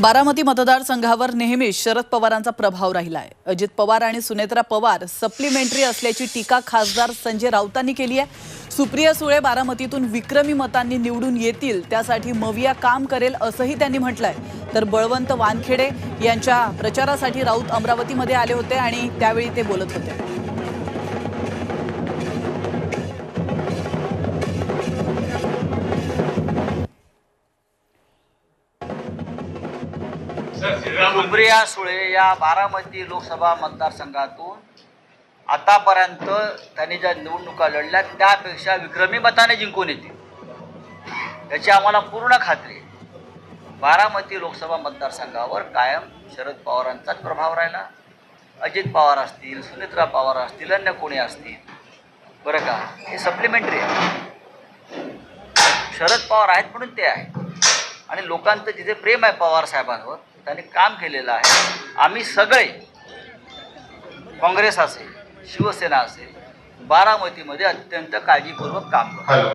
बारामती मतदारसंघावर नेहमीच शरद पवारांचा प्रभाव राहिला आहे अजित पवार आणि सुनेत्रा पवार सप्लिमेंटरी असल्याची टीका खासदार संजय राऊतांनी केली आहे. सुप्रिया सुळे बारामतीतून विक्रमी मतांनी निवडून येतील त्यासाठी मविया काम करेल असंही त्यांनी म्हटलंय. तर बळवंत वानखेडे यांच्या प्रचारासाठी राऊत अमरावतीमध्ये आले होते आणि त्यावेळी ते बोलत होते. सुप्रिया सुळे या बारामती लोकसभा मतदारसंघातून आतापर्यंत त्यांनी ज्या निवडणुका लढल्या त्यापेक्षा विक्रमी मताने जिंकून येतील. याची आम्हाला पूर्ण खात्री आहे. बारामती लोकसभा मतदारसंघावर कायम शरद पवारांचाच प्रभाव राहिला. अजित पवार असतील सुनेत्रा पवार असतील अन्य कोणी असतील बरं का? हे सप्लिमेंटरी आहे. शरद पवार आहेत म्हणून ते आहे आणि लोकांचं जिथे प्रेम आहे पवार साहेबांवर त्यांनी काम केलेलं आहे. आम्ही सगळे काँग्रेस असेल शिवसेना असेल बारामतीमध्ये अत्यंत काळजीपूर्वक काम करतो.